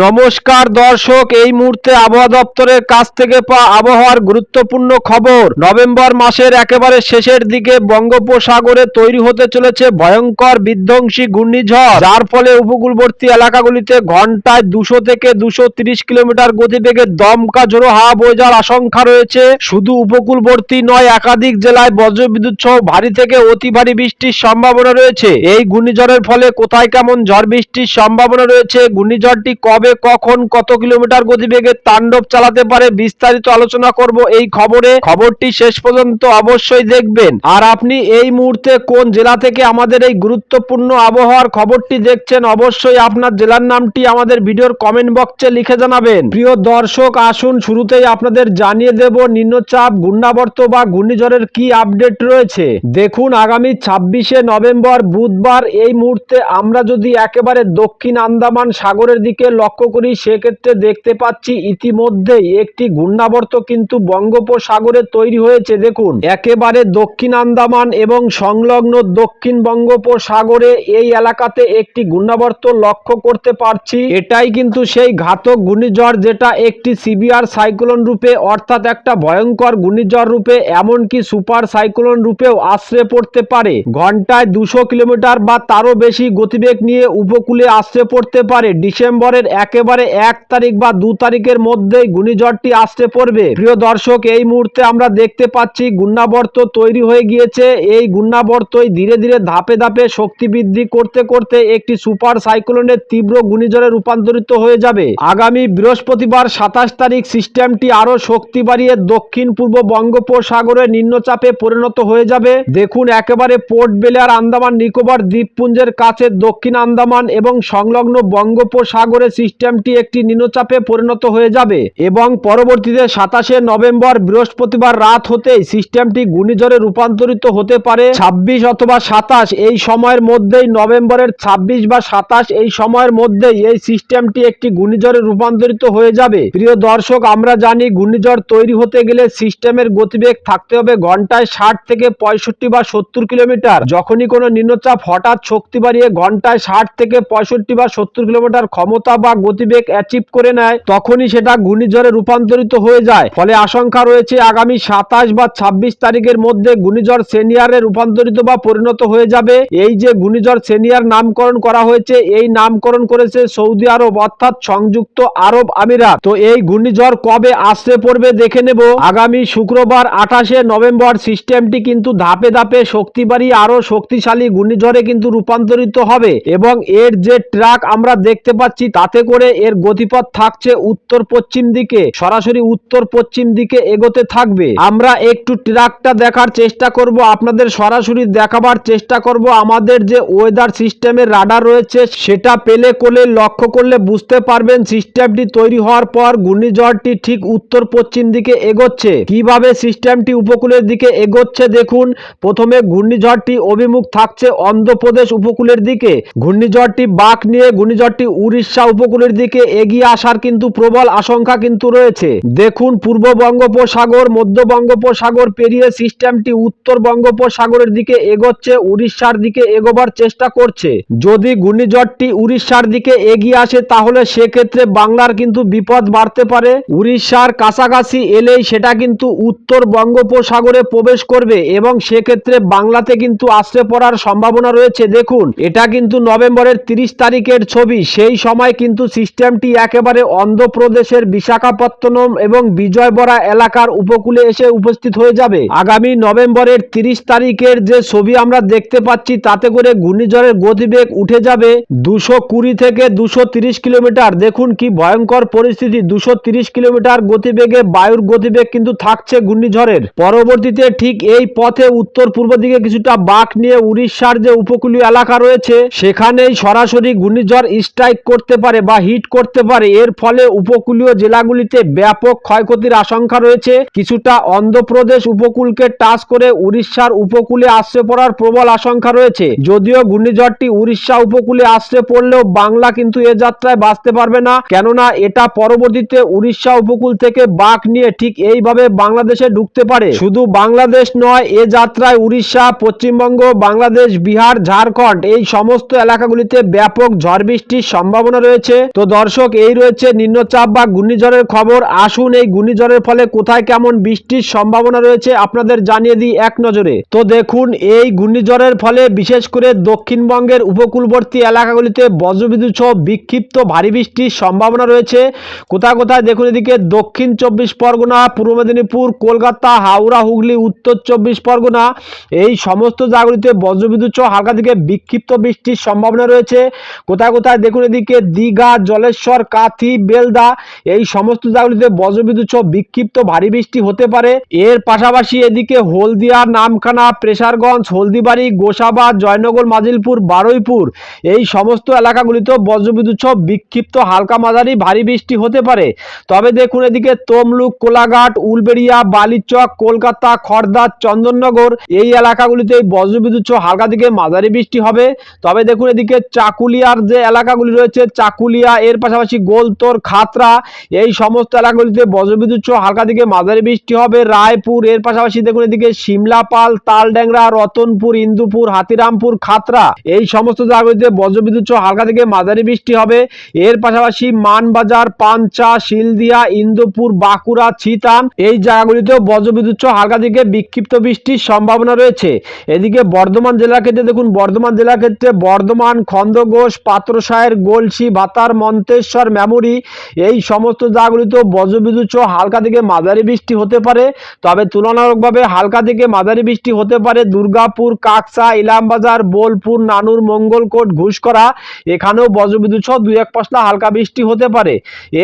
নমস্কার দর্শক, এই মুহূর্তে আবহাওয়া দপ্তরের কাছ থেকে পাওয়া আবহাওয়ার গুরুত্বপূর্ণ খবর। নভেম্বর মাসের একেবারে শেষের দিকে বঙ্গোপসাগরে তৈরি হতে চলেছে ভয়ঙ্কর বিধ্বংসী ঘূর্ণিঝড়, যার ফলে উপকূলবর্তী এলাকাগুলিতে ঘন্টায় দুশো থেকে দুশো কিলোমিটার গতিবেগে দমকা ঝোড়ো হাওয়া বয়ে যাওয়ার আশঙ্কা রয়েছে। শুধু উপকূলবর্তী নয়, একাধিক জেলায় বজ্রবিদ্যুৎ সহ ভারী থেকে অতি ভারী বৃষ্টির সম্ভাবনা রয়েছে। এই ঘূর্ণিঝড়ের ফলে কোথায় কেমন ঝড় বৃষ্টির সম্ভাবনা রয়েছে? ঘূর্ণিঝড়টি কবে কখন কত কিলোমিটার গতিবেগে তাণ্ডব চালাতে পারে বিস্তারিত আলোচনা করব এই খবরে। খবরটি শেষ পর্যন্ত অবশ্যই দেখবেন। আর আপনি এই মুহূর্তে কোন জেলা থেকে আমাদের এই গুরুত্বপূর্ণ আবহাওয়ার খবরটি দেখছেন, অবশ্যই আপনার জেলার নামটি আমাদের ভিডিওর কমেন্ট বক্সে লিখে জানাবেন। প্রিয় দর্শক, আসুন শুরুতেই আপনাদের জানিয়ে দেব নিম্নচাপ, ঘূর্ণাবর্ত বা ঘূর্ণিঝড়ের কি আপডেট রয়েছে। দেখুন, আগামী ছাব্বিশে নভেম্বর, বুধবার এই মুহূর্তে আমরা যদি একেবারে দক্ষিণ আন্দামান সাগরের দিকে লক্ষ্য করি, সেক্ষেত্রে দেখতে পাচ্ছি ইতিমধ্যেই একটি ঘূর্ণাবর্ত কিন্তু বঙ্গোপসাগরে তৈরি হয়েছে। দেখুন, একেবারে দক্ষিণ আন্দামান এবং সংলগ্ন দক্ষিণ বঙ্গোপসাগরে এই এলাকাতে একটি ঘূর্ণাবর্ত লক্ষ্য করতে পারছি। এটাই কিন্তু সেই ঘাতক ঘূর্ণিঝড় যেটা একটি সিবিআর সাইক্লোন রূপে, অর্থাৎ একটা ভয়ঙ্কর ঘূর্ণিঝড় রূপে, এমনকি সুপার সাইক্লোন রূপেও আশ্রে পড়তে পারে। ঘন্টায় দুশো কিলোমিটার বা তারও বেশি গতিবেগ নিয়ে উপকূলে আশ্রে পড়তে পারে। ডিসেম্বরের একেবারে এক তারিখ বা দু তারিখের মধ্যেই ঘূর্ণিঝড়টি আসতে পড়বে। প্রিয় দর্শক, এই মুহূর্তে আমরা দেখতে পাচ্ছি ঘূর্ণাবর্ত তৈরি হয়ে গিয়েছে। এই ঘূর্ণাবর্তই ধীরে ধীরে ধাপে ধাপে শক্তি বৃদ্ধি করতে করতে একটি সুপার সাইক্লোনের তীব্র ঘূর্ণিঝড়ে রূপান্তরিত হয়ে যাবে। আগামী বৃহস্পতিবার সাতাশ তারিখ সিস্টেমটি আরও শক্তি বাড়িয়ে দক্ষিণ পূর্ব বঙ্গোপসাগরে নিম্নচাপে পরিণত হয়ে যাবে। দেখুন, একেবারে পোর্ট বেলার আন্দামান নিকোবর দ্বীপপুঞ্জের কাছে দক্ষিণ আন্দামান এবং সংলগ্ন বঙ্গোপসাগরে সিস্টেমটি একটি নিম্নচাপে পরিণত হয়ে যাবে এবং পরবর্তীতে সাতাশে নভেম্বর বৃহস্পতিবার রাত হতেই সিস্টেমটি ঘূর্ণিঝড়ে রূপান্তরিত হতে পারে। ছাব্বিশ অথবা সাতাশ এই সময়ের মধ্যেই নভেম্বরের ছাব্বিশ বা সাতাশ এই সময়ের মধ্যেই এই সিস্টেমটি একটি ঘূর্ণিঝড়ে রূপান্তরিত হয়ে যাবে। প্রিয় দর্শক, আমরা জানি ঘূর্ণিঝড় তৈরি হতে গেলে সিস্টেমের গতিবেগ থাকতে হবে ঘন্টায় ষাট থেকে পঁয়ষট্টি বা সত্তর কিলোমিটার। যখনই কোনো নিম্নচাপ হঠাৎ শক্তি বাড়িয়ে ঘন্টায় ষাট থেকে পঁয়ষট্টি বা সত্তর কিলোমিটার ক্ষমতা বা গতিবেগ অ্যাচিভ করে নেয়, তখনই সেটা ঘূর্ণিঝড়ে রূপান্তরিত হয়ে যায়। ফলে আশঙ্কা রয়েছে আগামী সাতাশ বা ছাব্বিশ তারিখের মধ্যে ঘূর্ণিঝড় সেনিয়ারে রূপান্তরিত বা পরিণত হয়ে যাবে। এই যে ঘূর্ণিঝড় সেনিয়ার নামকরণ করা হয়েছে, এই নামকরণ করেছে সৌদি আরব, অর্থাৎ সংযুক্ত আরব আমিরাত। তো এই ঘূর্ণিঝড় কবে আসতে পড়বে দেখে নেব। আগামী শুক্রবার আঠাশে নভেম্বর সিস্টেমটি কিন্তু ধাপে ধাপে শক্তি বাড়িয়ে আরও শক্তিশালী ঘূর্ণিঝড়ে কিন্তু রূপান্তরিত হবে। এবং এর যে ট্রাক আমরা দেখতে পাচ্ছি, তাতে করে এর গতিপথ থাকছে উত্তর পশ্চিম দিকে, সরাসরি উত্তর পশ্চিম দিকে এগোতে থাকবে। আমরা একটু ট্রাকটা দেখার চেষ্টা করব, আপনাদের সরাসরি দেখাবার চেষ্টা করব। আমাদের যে ওয়েদার সিস্টেমের রাডার রয়েছে, সেটা পেলে কোলে লক্ষ্য করলে বুঝতে পারবেন সিস্টেমটি তৈরি হওয়ার পর ঘূর্ণিঝড়টি ঠিক উত্তর পশ্চিম দিকে এগোচ্ছে। কীভাবে সিস্টেমটি উপকূলের দিকে এগোচ্ছে দেখুন, প্রথমে ঘূর্ণিঝড়টি অভিমুখ থাকছে অন্ধ্রপ্রদেশ উপকূলের দিকে। ঘূর্ণিঝড়টি বাঁক নিয়ে ঘূর্ণিঝড়টি উড়িষ্যা উপকূলের দিকে এগিয়ে আসার কিন্তু প্রবল আশঙ্কা কিন্তু রয়েছে। দেখুন, পূর্ব বঙ্গোপসাগর, মধ্য বঙ্গোপসাগর পেরিয়ে সিস্টেমটি উত্তর বঙ্গোপসাগরের দিকে এগোচ্ছে, উড়িষ্যার দিকে এগোবার চেষ্টা করছে। যদি ঘূর্ণিঝড়টি উড়িষ্যার দিকে এগিয়ে আসে, তাহলে সেক্ষেত্রে বাংলার কিন্তু বিপদ বাড়তে পারে। উড়িষ্যার কাছাকাছি এলেই সেটা কিন্তু উত্তর বঙ্গোপসাগরে প্রবেশ করবে এবং সেক্ষেত্রে বাংলাতে কিন্তু আশ্রে পড়ার সম্ভাবনা রয়েছে। দেখুন, এটা কিন্তু নভেম্বরের তিরিশ তারিখের ছবি। সেই সময় কিন্তু সিস্টেমটি একেবারে অন্ধ্রপ্রদেশের বিশাখাপত্তনম এবং বিজয়বড়া এলাকার উপকূলে এসে উপস্থিত হয়ে যাবে। আগামী নভেম্বরের তিরিশ তারিখের যে ছবি আমরা দেখতে পাচ্ছি, তাতে করে ঘূর্ণিঝড়ের গতিবেগ উঠে যাবে দুশো কুড়ি থেকে দুশো কিলোমিটার। দেখুন কি ভয়ঙ্কর পরিস্থিতি, দুশো কিলোমিটার গতিবেগে, বায়ুর গতিবেগ কিন্তু থাকছে ঘূর্ণিঝড়ের। পরবর্তীতে ঠিক এই পথে উত্তর পূর্ব দিকে কিছুটা বাঁক নিয়ে উড়িষ্যার যে উপকূলীয় এলাকা রয়েছে, সেখানেই সরাসরি ঘূর্ণিঝড় স্ট্রাইক করতে পারে বা হিট করতে পারে। এর ফলে উপকূলীয় জেলাগুলিতে ব্যাপক ক্ষয়ক্ষতির আশঙ্কা রয়েছে। কিছুটা অন্ধ্রপ্রদেশ উপকূলকে টাচ করে উড়িষ্যার উপকূলে আশ্রে পড়ার প্রবল আশঙ্কা রয়েছে। যদিও ঘূর্ণিঝড়টি উড়িষ্যা উপকূলে আশ্রে পড়লেও বাংলা কিন্তু এ যাত্রায় বাঁচতে পারবে না। কেননা এটা পরবর্তীতে উড়িষ্যা উপকূল থেকে বাঁক নিয়ে ঠিক এইভাবে বাংলাদেশে ঢুকতে পারে। শুধু বাংলাদেশ নয়, এ যাত্রায় উড়িষ্যা, পশ্চিমবঙ্গ, বাংলাদেশ, বিহার, ঝাড়খণ্ড এই সমস্ত এলাকাগুলিতে ব্যাপক ঝড় বৃষ্টির সম্ভাবনা রয়েছে। রয়েছে। তো দর্শক, এই রয়েছে নিম্নচাপ বা ঘূর্ণিঝড়ের খবর। আসুন এই ঘূর্ণিঝড়ের ফলে কোথায় কেমন বৃষ্টির সম্ভাবনা রয়েছে আপনাদের জানিয়ে দিই এক নজরে। তো দেখুন, এই ঘূর্ণিঝড়ের ফলে বিশেষ করে দক্ষিণবঙ্গের উপকূলবর্তী এলাকাগুলিতে বজ্রবিদ্যুৎ সহ বিক্ষিপ্ত ভারী বৃষ্টির সম্ভাবনা রয়েছে। কোথায় কোথায় দেখুন এদিকে দক্ষিণ চব্বিশ পরগনা, পূর্ব মেদিনীপুর, কলকাতা, হাওড়া, হুগলি, উত্তর চব্বিশ পরগনা, এই সমস্ত জায়গাগুলিতে বজ্রবিদ্যুৎ সহ হালকা থেকে বিক্ষিপ্ত বৃষ্টির সম্ভাবনা রয়েছে। কোথায় কোথায় দেখুন এদিকে দীঘা জলেশ্বর, কাথি, বেলদা, এই সমস্ত জায়গাগুলিতে বজ্রবিদ্যুৎ সহ বিক্ষিপ্ত ভারী বৃষ্টি হতে পারে। এর পাশাপাশি এদিকে হলদিয়া, নামখানা, প্রেসারগঞ্জ, হলদিবাড়ি গোসাবা জয়নগর, মাজিলপুর, বারুইপুর, এই সমস্ত এলাকাগুলিতেও বজ্রবিদ্যুৎ সহ বিক্ষিপ্ত হালকা মাঝারি ভারী বৃষ্টি হতে পারে। তবে দেখুন এদিকে তমলুক, কোলাঘাট, উলবেড়িয়া, বালিচক, কলকাতা খড়দা চন্দননগর, এই এলাকাগুলিতে বজ্রবিদ্যুৎ সহ হালকা থেকে মাঝারি বৃষ্টি হবে। তবে দেখুন এদিকে চাকুলিয়ার যে এলাকাগুলি রয়েছে চাকুলিয়া এর পাশাপাশি গোলতোর খাতরা এই সমস্ত এলাকাগুলিতে বজ্রবিদ্যুৎ সহ হালকা থেকে মাঝারি বৃষ্টি হবে। রায়পুর, এর পাশাপাশি দেখুন এদিকে সিমলাপাল তালড্যাংরা রতনপুর, ইন্দুপুর, হাতিরামপুর খাতরা এই সমস্ত জায়গাগুলিতে বজ্রবিদ্যুৎ সহ হালকা থেকে মাঝারি বৃষ্টি হবে। এর পাশাপাশি মানবাজার পাঞ্চা শিলদিয়া, ইন্দুপুর, বাঁকুড়া ছিতান এই জায়গাগুলিতেও বজ্রবিদ্যুৎ সহ হালকা থেকে বিক্ষিপ্ত বৃষ্টির সম্ভাবনা রয়েছে। এদিকে বর্ধমান জেলার ক্ষেত্রে দেখুন, বর্ধমান জেলার ক্ষেত্রে বর্ধমান খন্দঘোষ পাত্রসায়ের গোলসি ভাতার মন্তেশ্বর মেমরি এই সমস্ত জায়গাগুলিতেও বজ্রবিদ্যুৎ সহ হালকা থেকে মাঝারি বৃষ্টি হতে পারে। তবে তুলনামূলকভাবে হালকা থেকে মাঝারি বৃষ্টি হতে পারে দুর্গাপুর, কাকসা, ইলামবাজার, বোলপুর, নানুর, মঙ্গলকোট ঘুষকরা এখানেও বজ্রবিদ্যুৎ সহ দুই এক পশলা হালকা বৃষ্টি হতে পারে।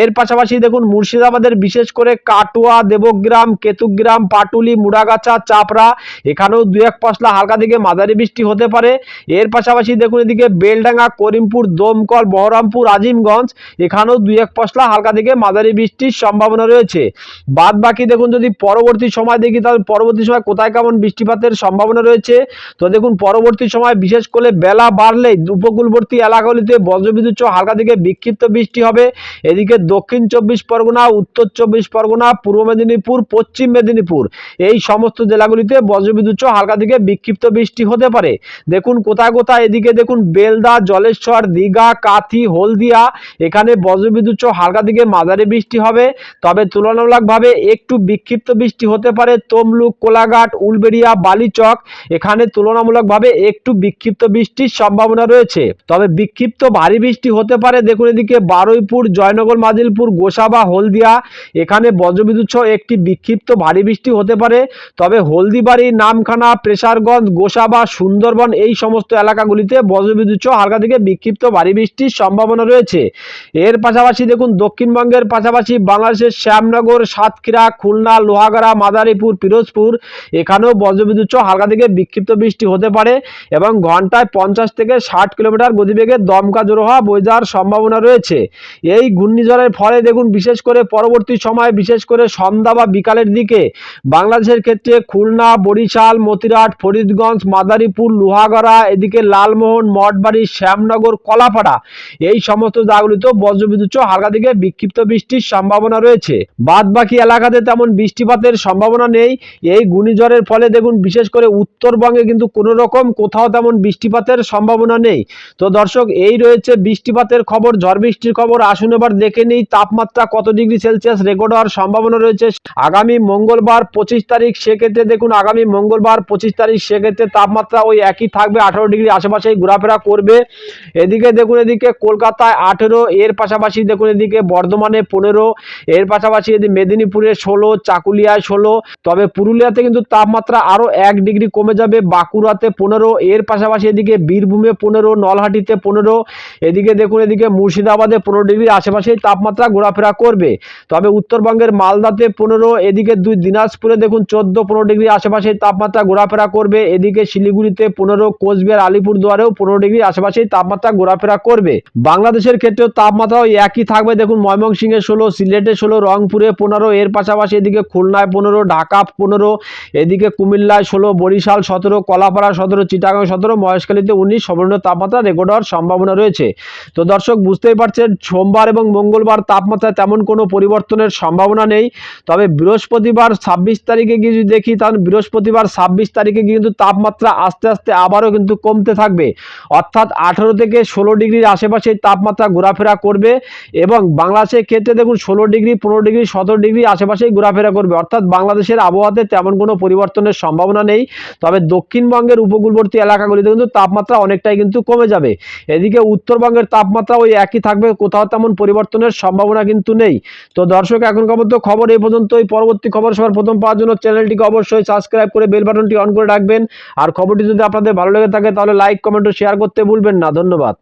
এর পাশাপাশি দেখুন মুর্শিদাবাদের বিশেষ করে কাটোয়া, দেবগ্রাম, কেতুগ্রাম, পাটুলি, মুড়াগাছা, চাপড়া, এখানেও দুই এক পশলা হালকা থেকে মাঝারি বৃষ্টি হতে পারে। এর পাশাপাশি দেখুন এদিকে বেলডাঙ্গা, করিমপুর, দমকল, বহরমপুর আজিমগঞ্জ এখানেও দুই এক পশলা হালকা থেকে মাঝারি বৃষ্টির সম্ভাবনা রয়েছে। বাদ বাকি দেখুন যদি পরবর্তী সময় দেখি, তাহলে পরবর্তী সময় কোথায় কেমন বৃষ্টিপাতের সম্ভাবনা রয়েছে? তো দেখুন, পরবর্তী সময় বিশেষ করে বেলা বাড়লেই উপকূলবর্তী এলাকাগুলিতে বজ্রবিদ্যুৎ হালকা থেকে বিক্ষিপ্ত বৃষ্টি হবে। এদিকে দক্ষিণ চব্বিশ পরগনা, উত্তর চব্বিশ পরগনা, পূর্ব মেদিনীপুর, পশ্চিম মেদিনীপুর এই সমস্ত জেলাগুলিতে বজ্রবিদ্যুৎ হালকা থেকে বিক্ষিপ্ত বৃষ্টি হতে পারে। দেখুন, কোথায় কোথায় এদিকে দেখুন, বেলদা, জলেশ্বর, দীঘা, কাথি, হলদিয়া এখানে বজ্রবিদ্যুৎ সহ হালকা থেকে মাঝারি বৃষ্টি হবে। তবে তুলনামূলকভাবে একটু বিক্ষিপ্ত বৃষ্টি হতে পারে তমলুক, কোলাঘাট, উলবেড়িয়া, বালিচক। এখানে তুলনামূলকভাবে একটু বিক্ষিপ্ত বৃষ্টির সম্ভাবনা রয়েছে। তবে বিক্ষিপ্ত ভারী বৃষ্টি হতে পারে, দেখুন এদিকে বারুইপুর, জয়নগর, মাজিলপুর, গোসাবা, হলদিয়া। এখানে বজ্রবিদ্যুৎ সহ একটি বিক্ষিপ্ত ভারী বৃষ্টি হতে পারে। তবে হলদিবাড়ি, নামখানা, প্রেসারগঞ্জ, গোসাবা, সুন্দরবন এই সমস্ত এলাকাগুলিতে বজ্রবিদ্যুৎ সহ হালকা থেকে বিক্ষিপ্ত ভারী বৃষ্টির সম্ভাবনা রয়েছে। এর পাশাপাশি দেখুন, দক্ষিণবঙ্গের পাশাপাশি বাংলাদেশের শ্যামনগর, সাতক্ষীরা, খুলনা, লোহাগাড়া, মাদারীপুর, পিরোজপুর, এখানেও বজ্রবিদ্যুৎ হালকা থেকে বিক্ষিপ্ত বৃষ্টি হতে পারে এবং ঘন্টায় পঞ্চাশ থেকে ষাট কিলোমিটার গতিবেগে দমকা জোর হওয়া বয়ে যাওয়ার সম্ভাবনা রয়েছে। এই ঘূর্ণিঝড়ের ফলে দেখুন, বিশেষ করে পরবর্তী সময়, বিশেষ করে সন্ধ্যা বা বিকালের দিকে বাংলাদেশের ক্ষেত্রে খুলনা, বরিশাল, মতিরাট, ফরিদগঞ্জ, মাদারীপুর, লোহাগড়া, এদিকে লালমোহন, মঠবাড়ি, শ্যামনগর, কলাপাড়া এই সমস্ত জায়গাগুলিতেও বজ্রবিদ্যুৎ হালকা থেকে বিক্ষিপ্ত বৃষ্টির সম্ভাবনা রয়েছে। বাদ বাকি এলাকাতে তেমন বৃষ্টিপাতের সম্ভাবনা নেই। এই ঘূর্ণিঝড়ের ফলে দেখুন, বিশেষ করে উত্তরবঙ্গে কিন্তু কোনো রকম কোথাও তেমন বৃষ্টিপাতের সম্ভাবনা নেই। তো দর্শক, এই রয়েছে বৃষ্টিপাতের খবর, ঝড় বৃষ্টির খবর। আসুন এবার দেখে নিই তাপমাত্রা কত ডিগ্রি সেলসিয়াস রেকর্ড হওয়ার সম্ভাবনা রয়েছে। আগামী মঙ্গলবার পঁচিশ তারিখ, সেক্ষেত্রে দেখুন, আগামী মঙ্গলবার পঁচিশ তারিখ, সেক্ষেত্রে তাপমাত্রা ওই একই থাকবে, আঠারো ডিগ্রি আশেপাশেই ঘোরাফেরা করবে। এদিকে দেখুন, এদিকে কলকাতায় আঠেরো, এর পাশাপাশি দেখুন এদিকে বর্ধমানে পনেরো, এর পাশাপাশি এদিকে মেদিনীপুরে ষোলো, চাকুলিয়ায় ষোলো। তবে পুরুলিয়াতে কিন্তু তাপমাত্রা আরও এক ডিগ্রি কমে যাবে, বাঁকুড়াতে পনেরো, এর পাশাপাশি এদিকে বীরভূমে পনেরো, নলহাটিতে পনেরো। এদিকে দেখুন এদিকে মুর্শিদাবাদে পনেরো ডিগ্রির আশেপাশেই তাপমাত্রা ঘোরাফেরা করবে। তবে উত্তরবঙ্গের মালদাতে পনেরো, এদিকে দুই দিনাজপুরে দেখুন চোদ্দ, পনেরো ডিগ্রি আশেপাশেই তাপমাত্রা ঘোরাফেরা করবে। এদিকে শিলিগুড়িতে পনেরো, কোচবিহার, আলিপুরদুয়ারেও পনেরো ডিগ্রি আশেপাশেই তাপমাত্রা ঘোরাফেরা করবে। বাংলাদেশের ক্ষেত্রেও তাপমাত্রা ওই একই থাকবে। দেখুন, ময়মনসিংহে ষোলো, সিলেটে ষোলো, রংপুরে পনেরো, এর পাশাপাশি এদিকে খুলনায় পনেরো, ঢাকা পনেরো, এদিকে কুমিল্লায় ষোলো, বরিশাল সতেরো, কলাপাড়া সতেরো, চিটাগাং সতেরো, মহেশখালীতে উনিশ সর্বনিম্ন তাপমাত্রা রেকর্ড হওয়ার সম্ভাবনা রয়েছে। তো দর্শক, বুঝতেই পারছেন, সোমবার এবং মঙ্গলবার তাপমাত্রা তেমন কোনো পরিবর্তনের সম্ভাবনা নেই। তবে বৃহস্পতিবার ছাব্বিশ তারিখে গিয়ে যদি দেখি, তাহলে বৃহস্পতিবার ছাব্বিশ তারিখে কিন্তু তাপমাত্রা আস্তে আস্তে আবারও কিন্তু কমতে থাকবে। অর্থাৎ আঠেরো থেকে ষোলো ডিগ্রির আশেপাশে তাপমাত্রা তাপমাত্রা ঘোরাফেরা করবে এবং বাংলাদেশের ক্ষেত্রে দেখুন ষোলো ডিগ্রি, পনেরো ডিগ্রি, সতেরো ডিগ্রি আশেপাশেই ঘোরাফেরা করবে। অর্থাৎ বাংলাদেশের আবহাওয়াতে তেমন কোনো পরিবর্তনের সম্ভাবনা নেই। তবে দক্ষিণবঙ্গের উপকূলবর্তী এলাকাগুলিতে কিন্তু তাপমাত্রা অনেকটাই কিন্তু কমে যাবে। এদিকে উত্তরবঙ্গের তাপমাত্রা ওই একই থাকবে, কোথাও তেমন পরিবর্তনের সম্ভাবনা কিন্তু নেই। তো দর্শক, এখনকার মতো খবর এই পর্যন্ত পর্যন্তই। পরবর্তী খবর সবার প্রথম পাওয়ার জন্য চ্যানেলটিকে অবশ্যই সাবস্ক্রাইব করে বেল বাটনটি অন করে রাখবেন। আর খবরটি যদি আপনাদের ভালো লেগে থাকে, তাহলে লাইক, কমেন্ট ও শেয়ার করতে ভুলবেন না। ধন্যবাদ।